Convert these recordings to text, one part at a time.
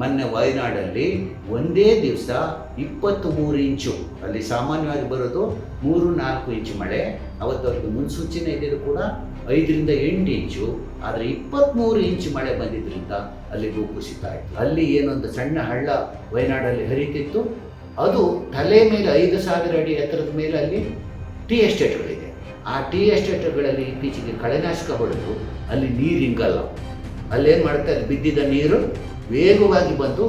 ಮೊನ್ನೆ ವಯನಾಡಲ್ಲಿ ಒಂದೇ ದಿವಸ ಇಪ್ಪತ್ತು ಮೂರು ಇಂಚು, ಅಲ್ಲಿ ಸಾಮಾನ್ಯವಾಗಿ ಬರೋದು ಮೂರು ನಾಲ್ಕು ಇಂಚು ಮಳೆ. ಅವತ್ತು ಮುನ್ಸೂಚನೆ ಇದ್ದಿದ್ದು ಕೂಡ ಐದರಿಂದ ಎಂಟು ಇಂಚು. ಆದರೆ ಇಪ್ಪತ್ತ್ಮೂರು ಇಂಚು ಮಳೆ ಬಂದಿದ್ದರಿಂದ ಅಲ್ಲಿ ಭೂಕುಸಿತ ಆಯಿತು. ಅಲ್ಲಿ ಏನೊಂದು ಸಣ್ಣ ಹಳ್ಳ ವಯನಾಡಲ್ಲಿ ಹರಿತಿತ್ತು ಅದು ತಲೆ ಮೇಲೆ ಐದು ಸಾವಿರ ಅಡಿ ಎತ್ತರದ ಮೇಲೆ ಅಲ್ಲಿ ಟೀ ಎಸ್ಟೇಟ್ಗಳಿದೆ. ಆ ಟೀ ಎಸ್ಟೇಟ್ಗಳಲ್ಲಿ ಇತ್ತೀಚೆಗೆ ಕಳೆನಾಶಕ ಹೊಡೆದು ಅಲ್ಲಿ ನೀರು ಹಿಂಗಲ್ಲ ಅಲ್ಲೇನು ಮಾಡುತ್ತೆ ಅಲ್ಲಿ ಬಿದ್ದಿದ್ದ ನೀರು ವೇಗವಾಗಿ ಬಂದು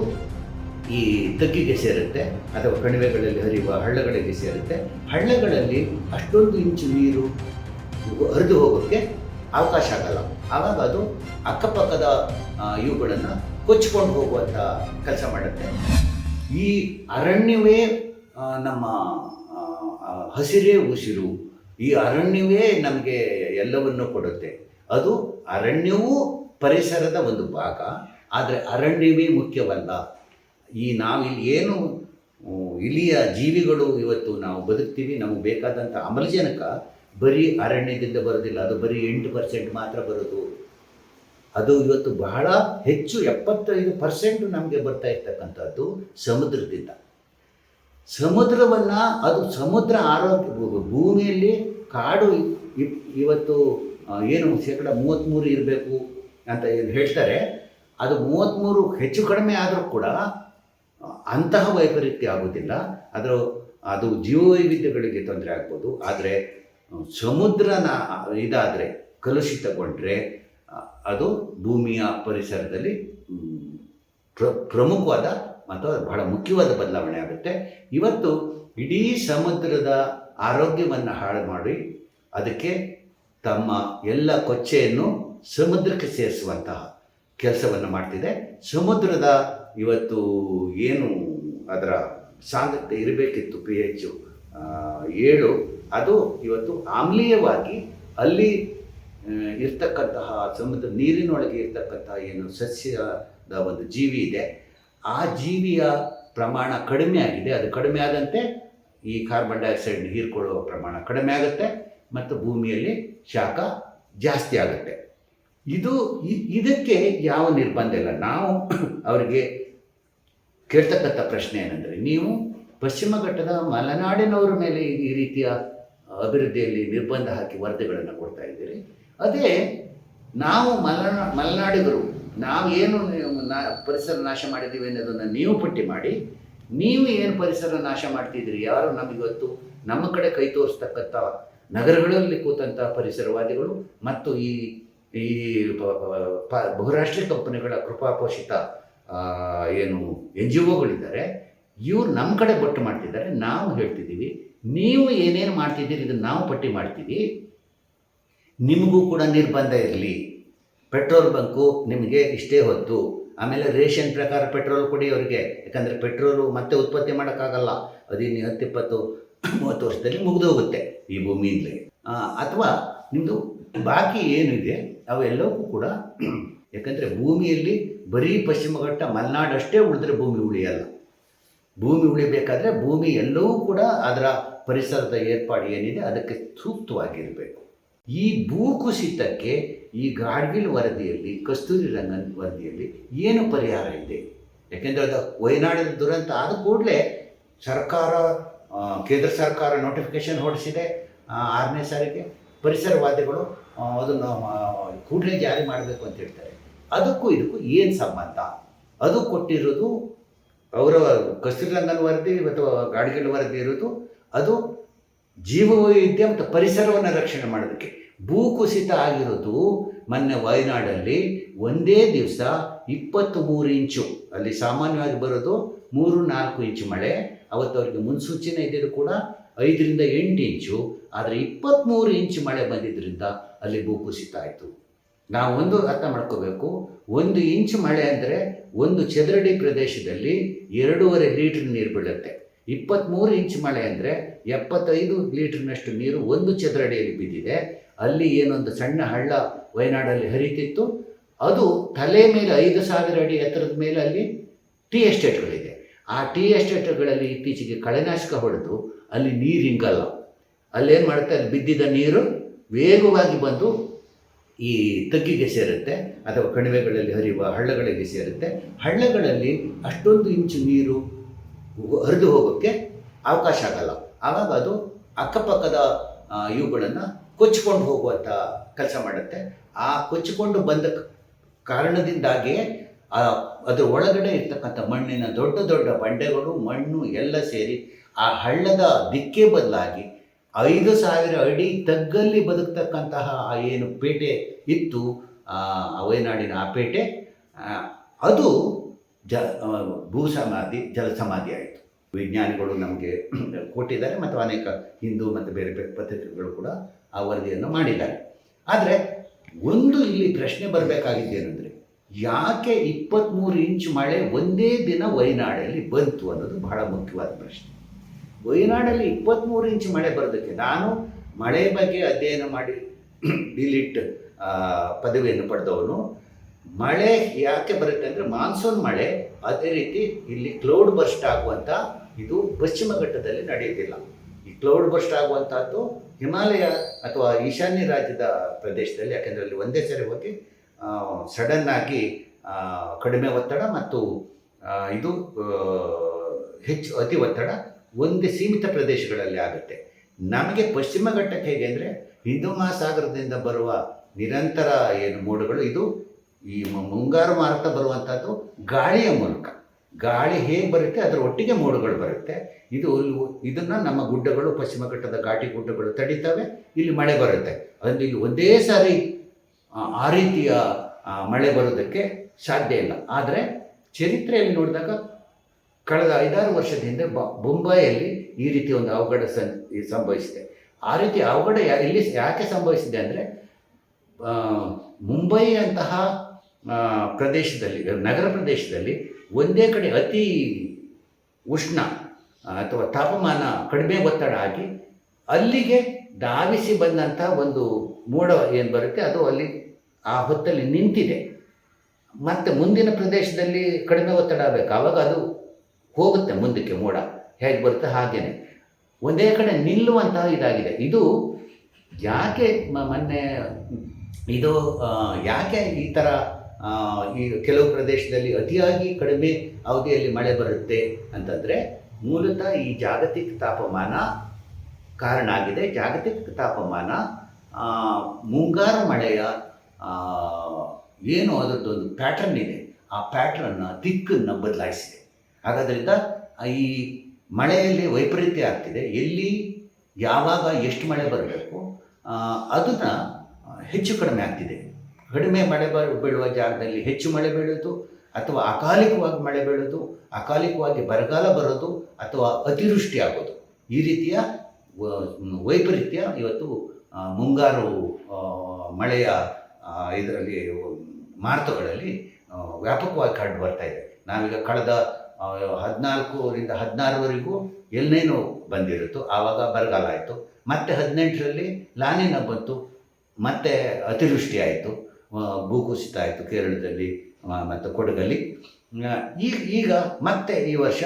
ಈ ತಗ್ಗಿಗೆ ಸೇರುತ್ತೆ, ಅಥವಾ ಕಣಿವೆಗಳಲ್ಲಿ ಹರಿಯುವ ಹಳ್ಳಗಳಿಗೆ ಸೇರುತ್ತೆ. ಹಳ್ಳಗಳಲ್ಲಿ ಅಷ್ಟೊಂದು ಇಂಚು ನೀರು ಹರಿದು ಹೋಗೋಕ್ಕೆ ಅವಕಾಶ ಆಗಲ್ಲ. ಆವಾಗ ಅದು ಅಕ್ಕಪಕ್ಕದ ಇವುಗಳನ್ನು ಕೊಚ್ಚಿಕೊಂಡು ಹೋಗುವಂಥ ಕೆಲಸ ಮಾಡುತ್ತೆ. ಈ ಅರಣ್ಯವೇ ನಮ್ಮ ಹಸಿರೇ ಉಸಿರು, ಈ ಅರಣ್ಯವೇ ನಮಗೆ ಎಲ್ಲವನ್ನು ಕೊಡುತ್ತೆ. ಅದು ಅರಣ್ಯವೂ ಪರಿಸರದ ಒಂದು ಭಾಗ. ಆದರೆ ಅರಣ್ಯವೇ ಮುಖ್ಯವಲ್ಲ. ಈ ನಾವಿಲ್ಲಿ ಏನು ಇಲಿಯ ಜೀವಿಗಳು ಇವತ್ತು ನಾವು ಬದುಕ್ತೀವಿ, ನಮಗೆ ಬೇಕಾದಂಥ ಆಮ್ಲಜನಕ ಬರೀ ಅರಣ್ಯದಿಂದ ಬರೋದಿಲ್ಲ, ಅದು ಬರೀ ಎಂಟು ಪರ್ಸೆಂಟ್ ಮಾತ್ರ ಬರೋದು. ಅದು ಇವತ್ತು ಬಹಳ ಹೆಚ್ಚು ಎಪ್ಪತ್ತೈದು ಪರ್ಸೆಂಟ್ ನಮಗೆ ಬರ್ತಾ ಇರ್ತಕ್ಕಂಥದ್ದು ಸಮುದ್ರದಿಂದ. ಸಮುದ್ರವನ್ನು, ಅದು ಸಮುದ್ರ ಆರೋಗ್ಯ ಭೂಮಿಯಲ್ಲಿ ಕಾಡು ಇವತ್ತು ಏನು ಶೇಕಡ ಮೂವತ್ತ್ಮೂರು ಇರಬೇಕು ಅಂತ ಏನು ಹೇಳ್ತಾರೆ. ಅದು ಮೂವತ್ತ್ಮೂರು ಹೆಚ್ಚು ಕಡಿಮೆ ಆದರೂ ಕೂಡ ಅಂತಹ ವೈಪರೀತ್ಯ ಆಗೋದಿಲ್ಲ ಅದು ಅದು ಜೀವವೈವಿಧ್ಯಗಳಿಗೆ ತೊಂದರೆ ಆಗ್ಬೋದು. ಆದರೆ ಸಮುದ್ರನ ಇದಾದರೆ, ಕಲುಷಿತಗೊಂಡ್ರೆ ಅದು ಭೂಮಿಯ ಪರಿಸರದಲ್ಲಿ ಪ್ರ, ಪ್ರಮುಖವಾದ ಮತ್ತು ಬಹಳ ಮುಖ್ಯವಾದ ಬದಲಾವಣೆ ಆಗುತ್ತೆ. ಇವತ್ತು ಇಡೀ ಸಮುದ್ರದ ಆರೋಗ್ಯವನ್ನು ಹಾಳು ಮಾಡಿ, ಅದಕ್ಕೆ ತಮ್ಮ ಎಲ್ಲ ಕೊಚ್ಚೆಯನ್ನು ಸಮುದ್ರಕ್ಕೆ ಸೇರಿಸುವಂತಹ ಕೆಲಸವನ್ನು ಮಾಡ್ತಿದೆ. ಸಮುದ್ರದ ಇವತ್ತು ಏನು ಅದರ ಸಾಂದ್ರತೆ ಇರಬೇಕಿತ್ತು ಪಿ ಎಚ್ ಏಳು, ಅದು ಇವತ್ತು ಆಮ್ಲೀಯವಾಗಿ ಅಲ್ಲಿ ಇರ್ತಕ್ಕಂತಹ ಸಮುದ್ರ ನೀರಿನೊಳಗೆ ಇರ್ತಕ್ಕಂತಹ ಏನು ಸಸ್ಯದ ಒಂದು ಜೀವಿ ಇದೆ. ಆ ಜೀವಿಯ ಪ್ರಮಾಣ ಕಡಿಮೆ ಆಗಿದೆ. ಅದು ಕಡಿಮೆ ಆದಂತೆ ಈ ಕಾರ್ಬನ್ ಡೈಆಕ್ಸೈಡ್ ಹೀರ್ಕೊಳ್ಳುವ ಪ್ರಮಾಣ ಕಡಿಮೆ ಆಗುತ್ತೆ. ಮತ್ತು ಭೂಮಿಯಲ್ಲಿ ಶಾಖ ಜಾಸ್ತಿ ಆಗುತ್ತೆ. ಇದು ಇದಕ್ಕೆ ಯಾವ ನಿರ್ಬಂಧ ಇಲ್ಲ. ನಾವು ಅವರಿಗೆ ಕೇಳ್ತಕ್ಕಂಥ ಪ್ರಶ್ನೆ ಏನಂದರೆ, ನೀವು ಪಶ್ಚಿಮ ಘಟ್ಟದ ಮಲೆನಾಡಿನವರ ಮೇಲೆ ಈ- ರೀತಿಯ ಅಭಿವೃದ್ಧಿಯಲ್ಲಿ ನಿರ್ಬಂಧ ಹಾಕಿ ವರದಿಗಳನ್ನು ಕೊಡ್ತಾ ಇದ್ದೀರಿ. ಅದೇ ನಾವು ಮಲೆನಾ, ಮಲೆನಾಡಿಗರು, ನಾವು ಏನು ನಾ, ಪರಿಸರ ನಾಶ ಮಾಡಿದ್ದೀವಿ ಅನ್ನೋದನ್ನು ನೀವು ಪಟ್ಟಿ ಮಾಡಿ, ನೀವು ಏನು ಪರಿಸರ ನಾಶ ಮಾಡ್ತಿದ್ದೀರಿ, ಯಾರು ನಮಗಿವತ್ತು ನಮ್ಮ ಕಡೆ ಕೈ ತೋರಿಸ್ತಕ್ಕಂಥ ನಗರಗಳಲ್ಲಿ ಕೂತಂಥ ಪರಿಸರವಾದಿಗಳು ಮತ್ತು ಈ ಈ ಬಹುರಾಷ್ಟ್ರೀಯ ಕಂಪನಿಗಳ ಕೃಪಾಪೋಷಿತ ಏನು ಎನ್ ಜಿ ಒಗಳಿದ್ದಾರೆ, ಇವ್ರು ನಮ್ಮ ಕಡೆ ಬೊಟ್ಟು ಮಾಡ್ತಿದ್ದಾರೆ, ನಾವು ಹೇಳ್ತಿದ್ದೀವಿ, ನೀವು ಏನೇನು ಮಾಡ್ತಿದ್ದೀರಿ ಇದನ್ನು ನಾವು ಪಟ್ಟಿ ಮಾಡ್ತೀವಿ, ನಿಮಗೂ ಕೂಡ ನಿರ್ಬಂಧ ಇರಲಿ. ಪೆಟ್ರೋಲ್ ಬಂಕು ನಿಮಗೆ ಇಷ್ಟೇ ಹೊತ್ತು. ಆಮೇಲೆ ರೇಷನ್ ಪ್ರಕಾರ ಪೆಟ್ರೋಲ್ ಕೊಡಿ ಅವರಿಗೆ, ಯಾಕಂದರೆ ಪೆಟ್ರೋಲು ಮತ್ತೆ ಉತ್ಪತ್ತಿ ಮಾಡೋಕ್ಕಾಗಲ್ಲ. ಅದು ಇನ್ನು ಹತ್ತು ಇಪ್ಪತ್ತು ಮೂವತ್ತು ವರ್ಷದಲ್ಲಿ ಮುಗಿದೋಗುತ್ತೆ ಈ ಭೂಮಿಯಿಂದಲೇ. ಅಥವಾ ನಿಮ್ಮದು ಬಾಕಿ ಏನಿದೆ ಅವೆಲ್ಲವೂ ಕೂಡ ಯಾಕಂದರೆ ಭೂಮಿಯಲ್ಲಿ ಬರೀ ಪಶ್ಚಿಮ ಘಟ್ಟ ಮಲೆನಾಡಷ್ಟೇ ಉಳಿದ್ರೆ ಭೂಮಿ ಉಳಿಯಲ್ಲ. ಭೂಮಿ ಉಳಿಬೇಕಾದ್ರೆ ಭೂಮಿ ಎಲ್ಲವೂ ಕೂಡ ಅದರ ಪರಿಸರದ ಏರ್ಪಾಡು ಏನಿದೆ ಅದಕ್ಕೆ ಸೂಕ್ತವಾಗಿರಬೇಕು. ಈ ಭೂಕುಸಿತಕ್ಕೆ ಈ ಗಾಡ್ಗಿಲ್ ವರದಿಯಲ್ಲಿ, ಕಸ್ತೂರಿ ರಂಗನ್ ವರದಿಯಲ್ಲಿ ಏನು ಪರಿಹಾರ ಇದೆ? ಯಾಕೆಂದರೆ ಅದು ವಯನಾಡಿನ ದುರಂತ ಆದ ಕೂಡಲೇ ಸರ್ಕಾರ ಕೇಂದ್ರ ಸರ್ಕಾರ ನೋಟಿಫಿಕೇಶನ್ ಹೊರಡಿಸಿದೆ ಆರನೇ ಸಾರಿಗೆ. ಪರಿಸರವಾದಿಗಳು ಅದನ್ನು ಕೂಡಲೇ ಜಾರಿ ಮಾಡಬೇಕು ಅಂತ ಹೇಳ್ತಾರೆ. ಅದಕ್ಕೂ ಇದಕ್ಕೂ ಏನು ಸಂಬಂಧ? ಅದು ಕೊಟ್ಟಿರೋದು ಅವರ ಕಸ್ತೂರಿ ರಂಗನ್ ವರದಿ ಅಥವಾ ಗಾಡಿಗಳ ವರದಿ ಇರೋದು ಅದು ಜೀವವೈವಿಧ್ಯ ಮತ್ತು ಪರಿಸರವನ್ನು ರಕ್ಷಣೆ ಮಾಡೋದಕ್ಕೆ. ಭೂಕುಸಿತ ಆಗಿರೋದು ಮೊನ್ನೆ ವಯನಾಡಲ್ಲಿ ಒಂದೇ ದಿವಸ ಇಪ್ಪತ್ತು ಮೂರು ಇಂಚು. ಅಲ್ಲಿ ಸಾಮಾನ್ಯವಾಗಿ ಬರೋದು ಮೂರು ನಾಲ್ಕು ಇಂಚು ಮಳೆ. ಅವತ್ತು ಅವರಿಗೆ ಮುನ್ಸೂಚನೆ ಇದ್ದಿದ್ದು ಕೂಡ ಐದರಿಂದ ಎಂಟು ಇಂಚು. ಆದರೆ ಇಪ್ಪತ್ತ್ಮೂರು ಇಂಚು ಮಳೆ ಬಂದಿದ್ದರಿಂದ ಅಲ್ಲಿ ಭೂಕುಸಿತ ಆಯಿತು ಒಂದು ಅರ್ಥ ಮಾಡ್ಕೋಬೇಕು, ಒಂದು ಇಂಚು ಮಳೆ ಅಂದರೆ ಒಂದು ಚದರಡಿ ಪ್ರದೇಶದಲ್ಲಿ ಎರಡೂವರೆ ಲೀಟ್ರ್ ನೀರು ಬೀಳುತ್ತೆ. ಇಪ್ಪತ್ತ್ಮೂರು ಇಂಚು ಮಳೆ ಅಂದರೆ ಎಪ್ಪತ್ತೈದು ಲೀಟ್ರ್ನಷ್ಟು ನೀರು ಒಂದು ಚದರಡಿಯಲ್ಲಿ ಬಿದ್ದಿದೆ. ಅಲ್ಲಿ ಏನೊಂದು ಸಣ್ಣ ಹಳ್ಳ ವಯನಾಡಲ್ಲಿ ಹರಿತಿತ್ತು. ಅದು ತಲೆ ಮೇಲೆ ಐದು ಸಾವಿರ ಅಡಿ ಎತ್ತರದ ಮೇಲೆ ಅಲ್ಲಿ ಟೀ ಎಸ್ಟೇಟ್ಗಳಿದೆ. ಆ ಟೀ ಎಸ್ಟೇಟ್ಗಳಲ್ಲಿ ಇತ್ತೀಚೆಗೆ ಕಳೆನಾಶಕ ಹೊಡೆದು ಅಲ್ಲಿ ನೀರು ಹಿಂಗಲ್ಲ ಅಲ್ಲೇನು ಮಾಡುತ್ತೆ ಅಲ್ಲಿ ಬಿದ್ದಿದ್ದ ನೀರು ವೇಗವಾಗಿ ಬಂದು ಈ ತಗ್ಗಿಗೆ ಸೇರುತ್ತೆ ಅಥವಾ ಕಣಿವೆಗಳಲ್ಲಿ ಹರಿಯುವ ಹಳ್ಳಗಳಿಗೆ ಸೇರುತ್ತೆ. ಹಳ್ಳಗಳಲ್ಲಿ ಅಷ್ಟೊಂದು ಇಂಚು ನೀರು ಹರಿದು ಹೋಗೋಕ್ಕೆ ಅವಕಾಶ ಆಗಲ್ಲ. ಆವಾಗ ಅದು ಅಕ್ಕಪಕ್ಕದ ಇವುಗಳನ್ನು ಕೊಚ್ಚಿಕೊಂಡು ಹೋಗುವಂಥ ಕೆಲಸ ಮಾಡುತ್ತೆ. ಆ ಕೊಚ್ಚಿಕೊಂಡು ಬಂದ ಕಾರಣದಿಂದಾಗಿಯೇ ಅದರ ಒಳಗಡೆ ಇರ್ತಕ್ಕಂಥ ಮಣ್ಣಿನ ದೊಡ್ಡ ದೊಡ್ಡ ಬಂಡೆಗಳು, ಮಣ್ಣು ಎಲ್ಲ ಸೇರಿ ಆ ಹಳ್ಳದ ದಿಕ್ಕೇ ಬದಲಾಗಿ ಐದು ಸಾವಿರ ಅಡಿ ತಗ್ಗಲ್ಲಿ ಬದುಕ್ತಕ್ಕಂತಹ ಆ ಏನು ಪೇಟೆ ಇತ್ತು ವಯನಾಡಿನ ಆ ಪೇಟೆ ಅದು ಜ ಭೂ ಸಮಾಧಿ, ಜಲ ಸಮಾಧಿ ಆಯಿತು. ವಿಜ್ಞಾನಿಗಳು ನಮಗೆ ಕೊಟ್ಟಿದ್ದಾರೆ ಮತ್ತು ಅನೇಕ ಹಿಂದೂ ಮತ್ತು ಬೇರೆ ಬೇರೆ ಪತ್ರಿಕೆಗಳು ಕೂಡ ಆ ವರದಿಯನ್ನು ಮಾಡಿದ್ದಾರೆ. ಆದರೆ ಒಂದು ಇಲ್ಲಿ ಪ್ರಶ್ನೆ ಬರಬೇಕಾಗಿದ್ದೇನೆಂದರೆ, ಯಾಕೆ ಇಪ್ಪತ್ತ್ಮೂರು ಇಂಚು ಮಳೆ ಒಂದೇ ದಿನ ವಯನಾಡಲ್ಲಿ ಬಂತು ಅನ್ನೋದು ಬಹಳ ಮುಖ್ಯವಾದ ಪ್ರಶ್ನೆ. ವಯನಾಡಲ್ಲಿ ಇಪ್ಪತ್ತ್ಮೂರು ಇಂಚು ಮಳೆ ಬರೋದಕ್ಕೆ ನಾನು ಮಳೆ ಬಗ್ಗೆ ಅಧ್ಯಯನ ಮಾಡಿ ಡಿಲಿಟ್ ಪದವಿಯನ್ನು ಪಡೆದವನು. ಮಳೆ ಯಾಕೆ ಬರುತ್ತೆ ಅಂದರೆ ಮಾನ್ಸೂನ್ ಮಳೆ ಅದೇ ರೀತಿ ಇಲ್ಲಿ ಕ್ಲೌಡ್ ಬರ್ಸ್ಟ್ ಆಗುವಂಥ ಇದು ಪಶ್ಚಿಮ ಘಟ್ಟದಲ್ಲಿ ನಡೆಯುತ್ತಿಲ್ಲ. ಈ ಕ್ಲೌಡ್ ಬರ್ಸ್ಟ್ ಆಗುವಂಥದ್ದು ಹಿಮಾಲಯ ಅಥವಾ ಈಶಾನ್ಯ ರಾಜ್ಯದ ಪ್ರದೇಶದಲ್ಲಿ, ಯಾಕೆಂದರೆ ಅಲ್ಲಿ ಒಂದೇ ಸರಿ ಹೋಗಿ ಸಡನ್ ಆಗಿ ಕಡಿಮೆ ಒತ್ತಡ ಮತ್ತು ಇದು ಹೆಚ್ಚು ಅತಿ ಒತ್ತಡ ಒಂದೇ ಸೀಮಿತ ಪ್ರದೇಶಗಳಲ್ಲಿ ಆಗುತ್ತೆ. ನಮಗೆ ಪಶ್ಚಿಮ ಘಟ್ಟಕ್ಕೆ ಹೇಗೆ ಅಂದರೆ ಹಿಂದೂ ಮಹಾಸಾಗರದಿಂದ ಬರುವ ನಿರಂತರ ಏನು ಮೋಡಗಳು, ಇದು ಈ ಮುಂಗಾರು ಮಾರುತ ಬರುವಂಥದ್ದು ಗಾಳಿಯ ಮೂಲಕ. ಗಾಳಿ ಹೇಗೆ ಬರುತ್ತೆ? ಅದರ ಒಟ್ಟಿಗೆ ಮೋಡಗಳು ಬರುತ್ತೆ. ಇದು ಇದನ್ನು ನಮ್ಮ ಗುಡ್ಡಗಳು, ಪಶ್ಚಿಮ ಘಟ್ಟದ ಘಾಟಿ ಗುಡ್ಡಗಳು ತಡೀತವೆ. ಇಲ್ಲಿ ಮಳೆ ಬರುತ್ತೆ. ಅಂದರೆ ಇಲ್ಲಿ ಒಂದೇ ಸಾರಿ, ಆ ರೀತಿಯ ಮಳೆ ಬರೋದಕ್ಕೆ ಸಾಧ್ಯ ಇಲ್ಲ. ಆದರೆ ಚರಿತ್ರೆಯಲ್ಲಿ ನೋಡಿದಾಗ ಕಳೆದ ಐದಾರು ವರ್ಷದ ಹಿಂದೆ ಬ, ಮುಂಬೈಯಲ್ಲಿ ಈ ರೀತಿ ಒಂದು ಅವಘಡ ಸಂ ಸಂಭವಿಸಿದೆ. ಆ ರೀತಿ ಅವಘಡ ಇಲ್ಲಿ ಯಾಕೆ ಸಂಭವಿಸಿದೆ ಅಂದರೆ ಮುಂಬೈ ಅಂತಹ ಪ್ರದೇಶದಲ್ಲಿ, ನಗರ ಪ್ರದೇಶದಲ್ಲಿ ಒಂದೇ ಕಡೆ ಅತಿ ಉಷ್ಣ, ಅಥವಾ ತಾಪಮಾನ ಕಡಿಮೆ ಒತ್ತಡ ಆಗಿ ಅಲ್ಲಿಗೆ ಧಾವಿಸಿ ಬಂದಂಥ ಒಂದು ಮೋಡ ಏನು ಬರುತ್ತೆ, ಅದು ಅಲ್ಲಿ ಆ ಹೊತ್ತಲ್ಲಿ ನಿಂತಿದೆ. ಮತ್ತು ಮುಂದಿನ ಪ್ರದೇಶದಲ್ಲಿ ಕಡಿಮೆ ಒತ್ತಡ ಆಗಬೇಕು. ಅವಾಗ ಅದು ಹೋಗುತ್ತೆ ಮುಂದಕ್ಕೆ ಮೋಡ. ಹೇಗೆ ಬರುತ್ತೆ? ಹಾಗೇನೆ. ಒಂದೇ ಕಡೆ ನಿಲ್ಲುವಂತಹ ಇದಾಗಿದೆ. ಇದು ಯಾಕೆ ಮೊನ್ನೆ ಇದು ಯಾಕೆ ಈ ಥರ ಈ ಕೆಲವು ಪ್ರದೇಶದಲ್ಲಿ ಅತಿಯಾಗಿ ಕಡಿಮೆ ಅವಧಿಯಲ್ಲಿ ಮಳೆ ಬರುತ್ತೆ ಅಂತಂದರೆ ಮೂಲತಃ ಈ ಜಾಗತಿಕ ತಾಪಮಾನ ಕಾರಣ ಆಗಿದೆ. ಜಾಗತಿಕ ತಾಪಮಾನ ಮುಂಗಾರು ಮಳೆಯ ಏನು ಅದರದ್ದೊಂದು ಪ್ಯಾಟ್ರನ್ ಇದೆ. ಆ ಪ್ಯಾಟ್ರನ್ನ ದಿಕ್ಕನ್ನು ಬದಲಾಯಿಸಿದೆ. ಹಾಗಾದ್ರಿಂದ ಈ ಮಳೆಯಲ್ಲಿ ವೈಪರೀತ್ಯ ಆಗ್ತಿದೆ. ಎಲ್ಲಿ, ಯಾವಾಗ ಎಷ್ಟು ಮಳೆ ಬರಬೇಕು ಅದನ್ನು ಹೆಚ್ಚು ಕಡಿಮೆ ಆಗ್ತಿದೆ. ಕಡಿಮೆ ಮಳೆ ಬ, ಬೀಳುವ ಜಾಗದಲ್ಲಿ ಹೆಚ್ಚು ಮಳೆ ಬೀಳೋದು, ಅಥವಾ ಅಕಾಲಿಕವಾಗಿ ಮಳೆ ಬೀಳೋದು, ಅಕಾಲಿಕವಾಗಿ ಬರಗಾಲ ಬರೋದು, ಅಥವಾ ಅತಿವೃಷ್ಟಿ ಆಗೋದು. ಈ ರೀತಿಯ ವೈಪರೀತ್ಯ ಇವತ್ತು ಮುಂಗಾರು ಮಳೆಯ ಇದರಲ್ಲಿ, ಮಾರ್ತಗಳಲ್ಲಿ ವ್ಯಾಪಕವಾಗಿ ಕಂಡು ಬರ್ತಾ ಇದೆ. ನಾವೀಗ ಕಳೆದ ಹದಿನಾಲ್ಕರಿಂದ ಹದಿನಾರುವರೆಗೂ ಎಲ್ಲೇನೋ ಬಂದಿರುತ್ತೋ. ಆವಾಗ ಬರಗಾಲ ಆಯಿತು. ಮತ್ತೆ ಹದಿನೆಂಟರಲ್ಲಿ ಲಾನಿನ ಬಂತು. ಮತ್ತೆ ಅತಿವೃಷ್ಟಿ ಆಯಿತು. ಭೂಕುಸಿತ ಆಯಿತು ಕೇರಳದಲ್ಲಿ ಮತ್ತು ಕೊಡಗಲ್ಲಿ. ಈಗ ಈಗ ಮತ್ತೆ ಈ ವರ್ಷ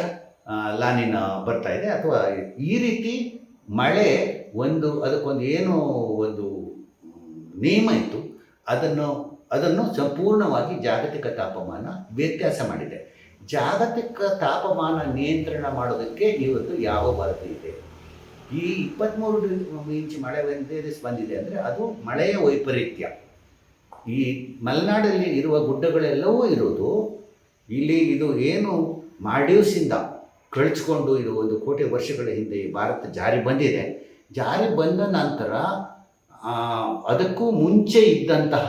ಲಾನಿನ ಬರ್ತಾ ಇದೆ. ಅಥವಾ ಈ ರೀತಿ ಮಳೆ ಒಂದು, ಅದಕ್ಕೊಂದು ಏನು ಒಂದು ನಿಯಮ ಇತ್ತು. ಅದನ್ನು ಅದನ್ನು ಸಂಪೂರ್ಣವಾಗಿ ಜಾಗತಿಕ ತಾಪಮಾನ ವ್ಯತ್ಯಾಸ ಮಾಡಿದೆ. ಜಾಗತಿಕ ತಾಪಮಾನ ನಿಯಂತ್ರಣ ಮಾಡೋದಕ್ಕೆ ಇವತ್ತು ಯಾವ ವರದಿ ಇದೆ? ಈ ಇಪ್ಪತ್ತ್ಮೂರು ಇಂಚ್ ಮಳೆ ಬಂದೇ ಬಂದಿದೆ ಅಂದರೆ ಅದು ಮಳೆಯ ವೈಪರೀತ್ಯ. ಈ ಮಲೆನಾಡಲ್ಲಿ ಇರುವ ಗುಡ್ಡಗಳೆಲ್ಲವೂ ಇರೋದು ಇಲ್ಲಿ ಇದು ಏನು ಮಾಡ್ಯೂಸಿಂದ ಕಳಿಸ್ಕೊಂಡು ಇದು ಒಂದು ಕೋಟಿ ವರ್ಷಗಳ ಹಿಂದೆ ಈ ಭಾರತ ಜಾರಿ ಬಂದಿದೆ. ಜಾರಿ ಬಂದ ನಂತರ ಅದಕ್ಕೂ ಮುಂಚೆ ಇದ್ದಂತಹ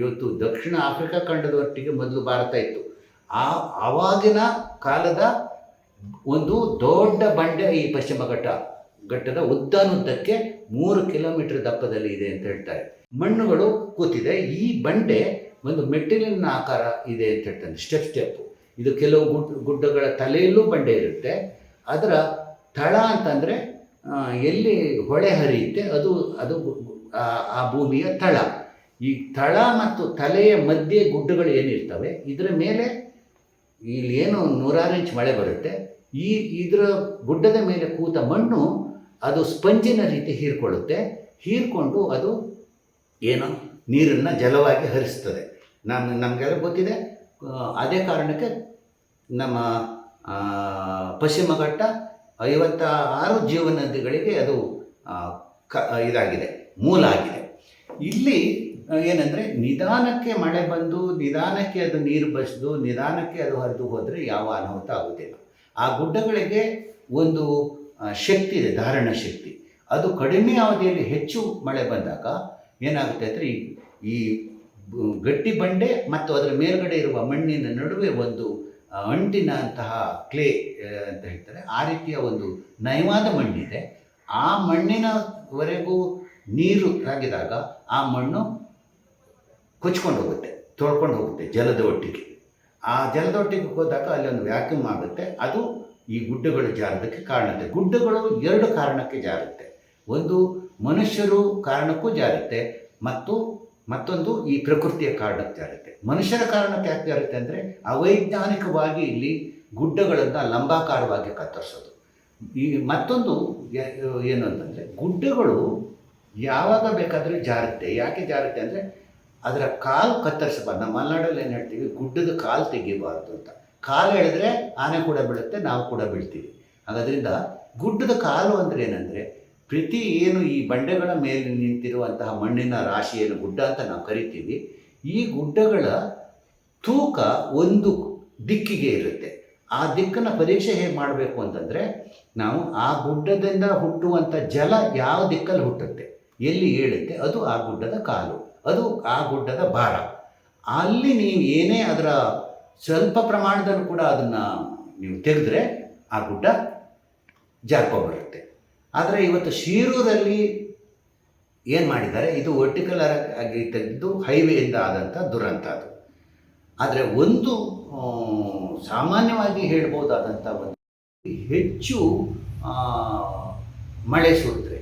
ಇವತ್ತು ದಕ್ಷಿಣ ಆಫ್ರಿಕಾ ಖಂಡದೊಟ್ಟಿಗೆ ಮೊದಲು ಭಾರತ ಇತ್ತು. ಆ ಆವಾಗಿನ ಕಾಲದ ಒಂದು ದೊಡ್ಡ ಬಂಡೆ ಈ ಪಶ್ಚಿಮ ಘಟ್ಟ, ಘಟ್ಟದ ಉದ್ದಾನುದ್ದಕ್ಕೆ ಮೂರು ಕಿಲೋಮೀಟರ್ ದಪ್ಪದಲ್ಲಿ ಇದೆ ಅಂತ ಹೇಳ್ತಾರೆ. ಮಣ್ಣುಗಳು ಕೂತಿದೆ. ಈ ಬಂಡೆ ಒಂದು ಮೆಟ್ಟಿಲಿನ ಆಕಾರ ಇದೆ ಅಂತ ಹೇಳ್ತಾನೆ ಸ್ಟೆಪ್ ಸ್ಟೆಪ್ ಇದು ಕೆಲವು ಗುಡ್, ಗುಡ್ಡಗಳ ತಲೆಯಲ್ಲೂ ಬಂಡೆ ಇರುತ್ತೆ. ಅದರ ತಳ ಅಂತಂದರೆ ಎಲ್ಲಿ ಹೊಳೆ ಹರಿಯುತ್ತೆ ಅದು ಅದು ಆ ಭೂಮಿಯ ತಳ. ಈ ತಳ ಮತ್ತು ತಲೆಯ ಮಧ್ಯೆ ಗುಡ್ಡಗಳು ಏನಿರ್ತವೆ, ಇದರ ಮೇಲೆ ಇಲ್ಲಿ ಏನು ನೂರಾರು ಇಂಚ್ ಮಳೆ ಬರುತ್ತೆ. ಈ ಇದರ ಗುಡ್ಡದ ಮೇಲೆ ಕೂತ ಮಣ್ಣು ಅದು ಸ್ಪಂಜಿನ ರೀತಿ ಹೀರ್ಕೊಳ್ಳುತ್ತೆ. ಹೀರ್ಕೊಂಡು ಅದು ಏನು? ನೀರನ್ನು ಜಲವಾಗಿ ಹರಿಸ್ತದೆ. ನಮ್ಮ ನಮಗೆಲ್ಲ ಗೊತ್ತಿದೆ. ಅದೇ ಕಾರಣಕ್ಕೆ ನಮ್ಮ ಪಶ್ಚಿಮ ಘಟ್ಟ ಐವತ್ತ ಆರು ಜೀವನದಿಗಳಿಗೆ ಅದು ಕ ಇದಾಗಿದೆ. ಮೂಲ ಆಗಿದೆ ಇಲ್ಲಿ ಏನಂದರೆ ನಿಧಾನಕ್ಕೆ ಮಳೆ ಬಂದು ನಿಧಾನಕ್ಕೆ ಅದು ನೀರು ಬಸಿದು ನಿಧಾನಕ್ಕೆ ಅದು ಹರಿದು ಹೋದರೆ ಯಾವ ಅನಾಹುತ ಆಗುತ್ತಿಲ್ಲ ಆ ಗುಡ್ಡಗಳಿಗೆ ಒಂದು ಶಕ್ತಿ ಇದೆ, ಧಾರಣ ಶಕ್ತಿ. ಅದು ಕಡಿಮೆ ಅವಧಿಯಲ್ಲಿ ಹೆಚ್ಚು ಮಳೆ ಬಂದಾಗ ಏನಾಗುತ್ತೆ ಅಂದರೆ ಈ ಗಟ್ಟಿ ಬಂಡೆ ಮತ್ತು ಅದರ ಮೇಲ್ಗಡೆ ಇರುವ ಮಣ್ಣಿನ ನಡುವೆ ಒಂದು ಅಂಟಿನಂತಹ ಕ್ಲೇ ಅಂತ ಹೇಳ್ತಾರೆ. ಆ ರೀತಿಯ ಒಂದು ನಯವಾದ ಮಣ್ಣಿದೆ. ಆ ಮಣ್ಣಿನವರೆಗೂ ನೀರು ತಾಗಿದಾಗ ಆ ಮಣ್ಣು ಕೊಚ್ಕೊಂಡು ಹೋಗುತ್ತೆ, ತೊಳ್ಕೊಂಡು ಹೋಗುತ್ತೆ ಜಲದ ಒಟ್ಟಿಗೆ. ಆ ಜಲದ ಒಟ್ಟಿಗೆ ಹೋದಾಗ ಅಲ್ಲಿ ಒಂದು ವ್ಯಾಕ್ಯೂಮ್ ಆಗುತ್ತೆ. ಅದು ಈ ಗುಡ್ಡಗಳು ಜಾರದಕ್ಕೆ ಕಾರಣ ಇದೆ. ಗುಡ್ಡಗಳು ಎರಡು ಕಾರಣಕ್ಕೆ ಜಾರುತ್ತೆ. ಒಂದು ಮನುಷ್ಯರು ಕಾರಣಕ್ಕೂ ಜಾರುತ್ತೆ, ಮತ್ತು ಮತ್ತೊಂದು ಈ ಪ್ರಕೃತಿಯ ಕಾರಣಕ್ಕೆ ಜಾರುತ್ತೆ. ಮನುಷ್ಯರ ಕಾರಣಕ್ಕೆ ಯಾಕೆ ಜಾರುತ್ತೆ ಅಂದರೆ, ಅವೈಜ್ಞಾನಿಕವಾಗಿ ಇಲ್ಲಿ ಗುಡ್ಡಗಳನ್ನು ಲಂಬಾಕಾರವಾಗಿ ಕತ್ತರಿಸೋದು. ಈ ಮತ್ತೊಂದು ಏನು ಅಂತಂದರೆ, ಗುಡ್ಡಗಳು ಯಾವಾಗ ಬೇಕಾದರೂ ಜಾರುತ್ತೆ. ಯಾಕೆ ಜಾರುತ್ತೆ ಅಂದರೆ ಅದರ ಕಾಲು ಕತ್ತರಿಸಬಾರ್ದು. ನಮ್ಮ ಮಲೆನಾಡಲ್ಲಿ ಏನು ಹೇಳ್ತೀವಿ? ಗುಡ್ಡದ ಕಾಲು ತೆಗಿಬಾರ್ದು ಅಂತ. ಕಾಲು ಹೇಳಿದ್ರೆ ಆನೆ ಕೂಡ ಬೀಳುತ್ತೆ, ನಾವು ಕೂಡ ಬೀಳ್ತೀವಿ. ಹಾಗಾದ್ರಿಂದ ಗುಡ್ಡದ ಕಾಲು ಅಂದರೆ ಏನಂದರೆ ಪ್ರತಿ ಏನು ಈ ಬಂಡೆಗಳ ಮೇಲೆ ನಿಂತಿರುವಂತಹ ಮಣ್ಣಿನ ರಾಶಿ ಏನು ಗುಡ್ಡ ಅಂತ ನಾವು ಕರಿತೀವಿ. ಈ ಗುಡ್ಡಗಳ ತೂಕ ಒಂದು ದಿಕ್ಕಿಗೆ ಇರುತ್ತೆ. ಆ ದಿಕ್ಕನ್ನು ಪರೀಕ್ಷೆ ಹೇಗೆ ಮಾಡಬೇಕು ಅಂತಂದರೆ ನಾವು ಆ ಗುಡ್ಡದಿಂದ ಹುಟ್ಟುವಂಥ ಜಲ ಯಾವ ದಿಕ್ಕಲ್ಲಿ ಹುಟ್ಟುತ್ತೆ? ಎಲ್ಲಿ ಏಳುತ್ತೆ? ಅದು ಆ ಗುಡ್ಡದ ಕಾಲು. ಅದು ಆ ಗುಡ್ಡದ ಭಾರ. ಅಲ್ಲಿ ನೀವು ಏನೇ ಅದರ ಸ್ವಲ್ಪ ಪ್ರಮಾಣದಲ್ಲೂ ಕೂಡ ಅದನ್ನು ನೀವು ತೆಗೆದ್ರೆ ಆ ಗುಡ್ಡ ಜಾರ್ಕೊಂಡ್ಬರುತ್ತೆ ಆದರೆ ಇವತ್ತು ಶೀರೂರಲ್ಲಿ ಏನು ಮಾಡಿದ್ದಾರೆ? ಇದು ವರ್ಟಿಕಲ್ ಆಗಿ ತೆಗೆದು ಹೈವೇಯಿಂದ ಆದಂಥ ದುರಂತ ಅದು. ಆದರೆ ಒಂದು ಸಾಮಾನ್ಯವಾಗಿ ಹೇಳ್ಬೋದಾದಂಥ ಒಂದು ಹೆಚ್ಚು ಮಳೆ ಸುರಿದ್ರೆ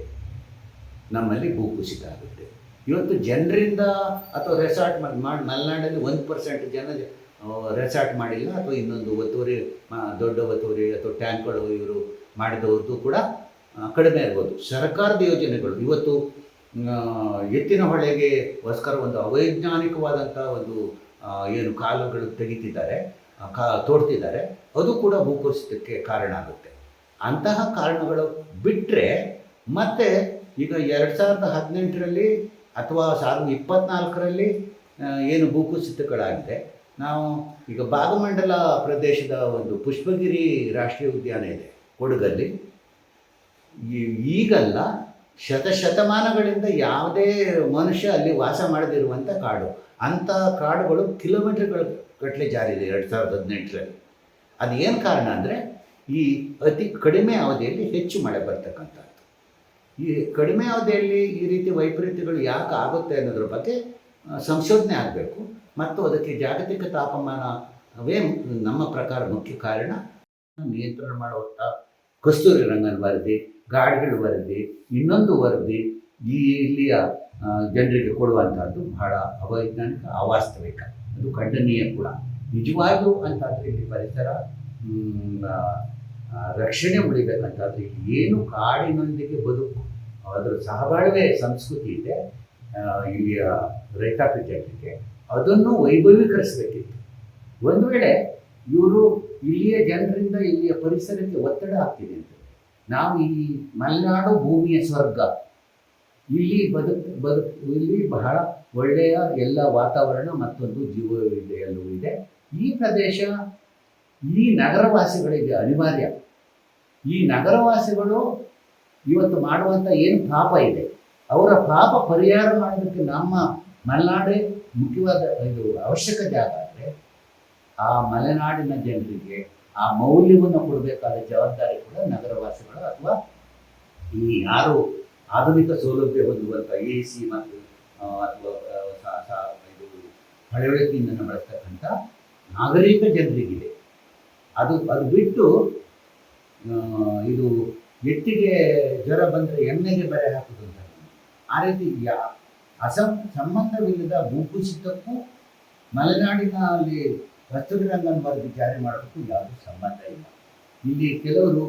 ನಮ್ಮಲ್ಲಿ ಭೂಕುಸಿತ ಆಗುತ್ತೆ. ಇವತ್ತು ಜನರಿಂದ ಅಥವಾ ರೆಸಾರ್ಟ್ ಮಾಡಿ ಮಾಡಿ ಮಲೆನಾಡಲ್ಲಿ ಒಂದು ಪರ್ಸೆಂಟ್ ಜನ ರೆಸಾರ್ಟ್ ಮಾಡಿಲ್ಲ ಅಥವಾ ಇನ್ನೊಂದು ಒತ್ತುವರಿ ದೊಡ್ಡ ಒತ್ತುವರಿ ಅಥವಾ ಟ್ಯಾಂಕ್ಗಳು ಇವರು ಮಾಡಿದವ್ರದ್ದು ಕೂಡ ಕಡಿಮೆ ಇರ್ಬೋದು. ಸರ್ಕಾರದ ಯೋಜನೆಗಳು, ಇವತ್ತು ಎತ್ತಿನ ಹೊಳೆಗೆ ಗೋಸ್ಕರ ಒಂದು ಅವೈಜ್ಞಾನಿಕವಾದಂಥ ಒಂದು ಏನು ಕಾಲುಗಳು ತೆಗಿತಿದ್ದಾರೆ ಕಾ, ತೋಡ್ತಿದ್ದಾರೆ, ಅದು ಕೂಡ ಭೂಕುಸಿತಕ್ಕೆ ಕಾರಣ ಆಗುತ್ತೆ. ಅಂತಹ ಕಾರಣಗಳು ಬಿಟ್ಟರೆ ಮತ್ತೆ ಈಗ ಎರಡು ಸಾವಿರದ ಹದಿನೆಂಟರಲ್ಲಿ ಅಥವಾ ಸಾವಿರದ ಇಪ್ಪತ್ನಾಲ್ಕರಲ್ಲಿ ಏನು ಭೂಕುಸಿತಗಳಾಗಿದೆ. ನಾವು ಈಗ ಭಾಗಮಂಡಲ ಪ್ರದೇಶದ ಒಂದು ಪುಷ್ಪಗಿರಿ ರಾಷ್ಟ್ರೀಯ ಉದ್ಯಾನ ಇದೆ ಕೊಡಗಲ್ಲಿ. ಈಗಲ್ಲ, ಶತಶತಮಾನಗಳಿಂದ ಯಾವುದೇ ಮನುಷ್ಯ ಅಲ್ಲಿ ವಾಸ ಮಾಡದಿರುವಂಥ ಕಾಡು. ಅಂಥ ಕಾಡುಗಳು ಕಿಲೋಮೀಟರ್ಗಳ ಗಟ್ಟಲೆ ಜಾರಿದೆ ಎರಡು ಸಾವಿರದ ಹದಿನೆಂಟರಲ್ಲಿ. ಅದು ಏನು ಕಾರಣ ಅಂದರೆ, ಈ ಅತಿ ಕಡಿಮೆ ಅವಧಿಯಲ್ಲಿ ಹೆಚ್ಚು ಮಳೆ ಬರ್ತಕ್ಕಂಥದ್ದು. ಈ ಕಡಿಮೆ ಅವಧಿಯಲ್ಲಿ ಈ ರೀತಿ ವೈಪರೀತ್ಯಗಳು ಯಾಕೆ ಆಗುತ್ತೆ ಅನ್ನೋದ್ರ ಬಗ್ಗೆ ಸಂಶೋಧನೆ ಆಗಬೇಕು. ಮತ್ತು ಅದಕ್ಕೆ ಜಾಗತಿಕ ತಾಪಮಾನವೇ ನಮ್ಮ ಪ್ರಕಾರ ಮುಖ್ಯ ಕಾರಣ. ನಿಯಂತ್ರಣ ಮಾಡುವಂಥ ಕಸ್ತೂರಿ ರಂಗನ್ ವರದಿ ಗಾಡ್ಗಳ ವರದಿ, ಇನ್ನೊಂದು ವರದಿ ಈ ಇಲ್ಲಿಯ ಜನರಿಗೆ ಕೊಡುವಂಥದ್ದು ಬಹಳ ಅವೈಜ್ಞಾನಿಕ, ಅವಾಸ್ತವಿಕ. ಅದು ಖಂಡನೀಯ ಕೂಡ. ನಿಜವಾಗ್ಲೂ ಅಂತಾದರೆ ಇಲ್ಲಿ ಪರಿಸರ ರಕ್ಷಣೆ ಉಳಿಬೇಕಂತಾದ್ರೆ ಏನು ಕಾಡಿನೊಂದಿಗೆ ಬದುಕು ಅದರ ಸಹಬಾಳ್ವೆ ಸಂಸ್ಕೃತಿ ಇದೆ ಇಲ್ಲಿಯ ರೈತಾಪಿ ಜನರಿಗೆ ಅದನ್ನು ವೈಭವೀಕರಿಸಬೇಕಿತ್ತು ಒಂದು ವೇಳೆ ಇವರು ಇಲ್ಲಿಯ ಜನರಿಂದ ಇಲ್ಲಿಯ ಪರಿಸರಕ್ಕೆ ಒತ್ತಡ ಆಗ್ತಿದೆ ಅಂತ ನಾವು ಈ ಮಲೆನಾಡು ಭೂಮಿಯ ಸ್ವರ್ಗ, ಇಲ್ಲಿ ಬದುಕು ಬದುಕು, ಇಲ್ಲಿ ಬಹಳ ಒಳ್ಳೆಯ ಎಲ್ಲ ವಾತಾವರಣ ಮತ್ತೊಂದು ಜೀವ ಇದೆ ಎಲ್ಲವೂ ಇದೆ. ಈ ಪ್ರದೇಶ ಈ ನಗರವಾಸಿಗಳಿಗೆ ಅನಿವಾರ್ಯ. ಈ ನಗರವಾಸಿಗಳು ಇವತ್ತು ಮಾಡುವಂಥ ಏನು ಪಾಪ ಇದೆ? ಅವರ ಪಾಪ ಪರಿಹಾರ ಮಾಡೋದಕ್ಕೆ ನಮ್ಮ ಮಲೆನಾಡೇ ಮುಖ್ಯವಾದ ಇದು ಅವಶ್ಯಕ ಜಾಗ ಅಂದರೆ ಆ ಮಲೆನಾಡಿನ ಜನರಿಗೆ ಆ ಮೌಲ್ಯವನ್ನು ಕೊಡಬೇಕಾದ ಜವಾಬ್ದಾರಿ ಕೂಡ ನಗರವಾಸಿಗಳು ಅಥವಾ ಈ ಯಾರು ಆಧುನಿಕ ಸೌಲಭ್ಯ ಹೊಂದುವಂಥ ಎ ಸಿ ಮತ್ತು ಅಥವಾ ಇದು ಹಳೆಯಿಂದ ಬಳಸ್ತಕ್ಕಂಥ ನಾಗರಿಕ ಜನರಿಗಿದೆ. ಅದು ಅದು ಬಿಟ್ಟು ಇದು ಎತ್ತಿಗೆ ಜ್ವರ ಬಂದರೆ ಎಣ್ಣೆಗೆ ಬರೆ ಅಂತ ಆ ರೀತಿ ಯಾ ಅಸಂ ಸಂಬಂಧವಿಲ್ಲದ ಭೂಕುಸಿತಕ್ಕೂ ಮಲೆನಾಡಿನ ಅಲ್ಲಿ ಕಸ್ತೂರಿ ರಂಗನ್ ವರದಿ ಜಾರಿ ಮಾಡೋದಕ್ಕೂ ಯಾವುದೂ ಸಂಬಂಧ ಇಲ್ಲ. ಇಲ್ಲಿ ಕೆಲವರು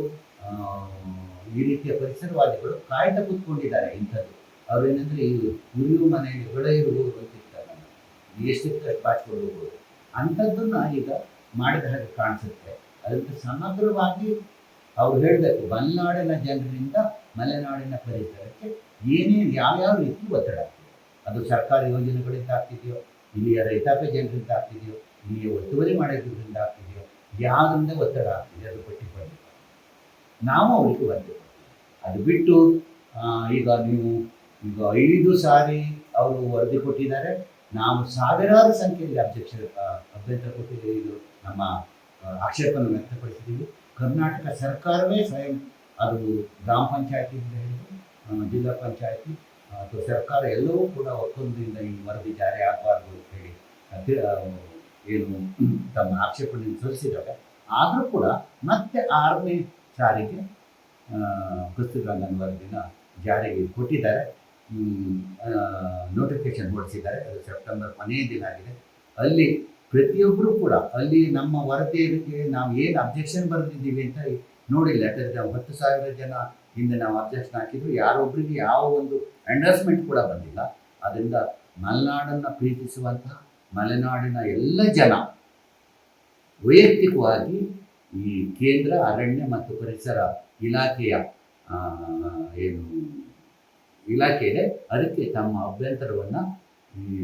ಈ ರೀತಿಯ ಪರಿಸರವಾದಿಗಳು ಕಾಯ್ತಾ ಕೂತ್ಕೊಂಡಿದ್ದಾರೆ ಇಂಥದ್ದು. ಅವರೇನೆಂದರೆ ಈ ಉರಿಯು ಮನೆಯಲ್ಲಿ ಹೊಳೆ ಇರುವವರು ಅಂತಿರ್ತಾರೆ ಎಷ್ಟು ಬಾಚಿಕೊಂಡು ಹೋಗ್ಬೋದು ಅಂಥದ್ದನ್ನ ಈಗ ಮಾಡಿದ ಹಾಗೆ ಕಾಣಿಸುತ್ತೆ. ಅದಕ್ಕೆ ಸಮಗ್ರವಾಗಿ ಅವ್ರು ಹೇಳಬೇಕು ಮಲೆನಾಡಿನ ಜನರಿಂದ ಮಲೆನಾಡಿನ ಪರಿಸರಕ್ಕೆ ಏನೇನು ಯಾವ್ಯಾವ ರೀತಿ ಒತ್ತಡ ಆಗ್ತದೆ? ಅದು ಸರ್ಕಾರಿ ಯೋಜನೆಗಳಿಂದ ಆಗ್ತಿದೆಯೋ, ಇಲ್ಲಿಯ ರೈತಾಪಿ ಜನರಿಂದ ಆಗ್ತಿದೆಯೋ, ಇಲ್ಲಿಯ ಒತ್ತುವರಿ ಮಾಡಿದ್ರಿಂದ ಆಗ್ತಿದೆಯೋ, ಯಾವುದರಿಂದ ಒತ್ತಡ ಆಗ್ತಿದೆ ಅದು ಪಟ್ಟಿ ಕೊಡಬೇಕು ನಾವು ಅವರಿಗೆ ಬಂದು ಅದು ಬಿಟ್ಟು ಈಗ ನೀವು, ಈಗ ಐದು ಸಾರಿ ಅವರು ವರದಿ ಕೊಟ್ಟಿದ್ದಾರೆ. ನಾವು ಸಾವಿರಾರು ಸಂಖ್ಯೆಯಲ್ಲಿ ಅಧ್ಯಕ್ಷರ, ಅಭ್ಯಂತರ ಕೊಟ್ಟಿದ್ದೀವಿ. ಇದು ನಮ್ಮ ಆಕ್ಷೇಪವನ್ನು ವ್ಯಕ್ತಪಡಿಸಿದ್ದೀವಿ. ಕರ್ನಾಟಕ ಸರ್ಕಾರವೇ ಸ್ವಯಂ ಅದು ಗ್ರಾಮ ಪಂಚಾಯತಿಯಿಂದ ಹಿಡಿದು ಜಿಲ್ಲಾ ಪಂಚಾಯತಿ ಅಥವಾ ಸರ್ಕಾರ ಎಲ್ಲವೂ ಕೂಡ ಒಕ್ಕೊಂದರಿಂದ ಈ ವರದಿ ಜಾರಿ ಆಗಬಾರ್ದು ಅಂತ ಹೇಳಿ ಏನು ತಮ್ಮ ಆಕ್ಷೇಪಣೆಯನ್ನು ಸಲ್ಲಿಸಿದಾಗ ಆದರೂ ಕೂಡ ಮತ್ತೆ ಆರನೇ ಸಾರಿಗೆ ಕಸ್ತೂರಿರಂಗನ್ ವರದಿನ ಜಾರಿಗೆ ಕೊಟ್ಟಿದ್ದಾರೆ. ನೋಟಿಫಿಕೇಶನ್ ಹೊರಡಿಸಿದ್ದಾರೆ. ಅದು ಸೆಪ್ಟೆಂಬರ್ ಕೊನೆಯ ದಿನ ಆಗಿದೆ. ಅಲ್ಲಿ ಪ್ರತಿಯೊಬ್ಬರು ಕೂಡ ಅಲ್ಲಿ ನಮ್ಮ ವರದಿಗೆ ನಾವು ಏನು ಅಬ್ಜೆಕ್ಷನ್ ಬರೆದಿದ್ದೀವಿ ಅಂತ ನೋಡಿಲ್ಲ ಯಾಕಂದರೆ ಹತ್ತು ಸಾವಿರ ಜನ ಹಿಂದೆ ನಾವು ಅಬ್ಜೆಕ್ಷನ್ ಹಾಕಿದ್ರು. ಯಾರೊಬ್ಬರಿಗೆ ಯಾವ ಒಂದು ಎಂಡರ್ಸ್ಮೆಂಟ್ ಕೂಡ ಬಂದಿಲ್ಲ. ಅದರಿಂದ ಮಲೆನಾಡನ್ನು ಪ್ರೀತಿಸುವಂತಹ ಮಲೆನಾಡಿನ ಎಲ್ಲ ಜನ ವೈಯಕ್ತಿಕವಾಗಿ ಈ ಕೇಂದ್ರ, ಅರಣ್ಯ ಮತ್ತು ಪರಿಸರ ಇಲಾಖೆಯ ಏನು ಇಲಾಖೆ ಇದೆ. ಅದಕ್ಕೆ ತಮ್ಮ ಅಭ್ಯಂತರವನ್ನು ಈ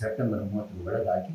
ಸೆಪ್ಟೆಂಬರ್ ಮೂವತ್ತರ ಒಳಗಾಗಿ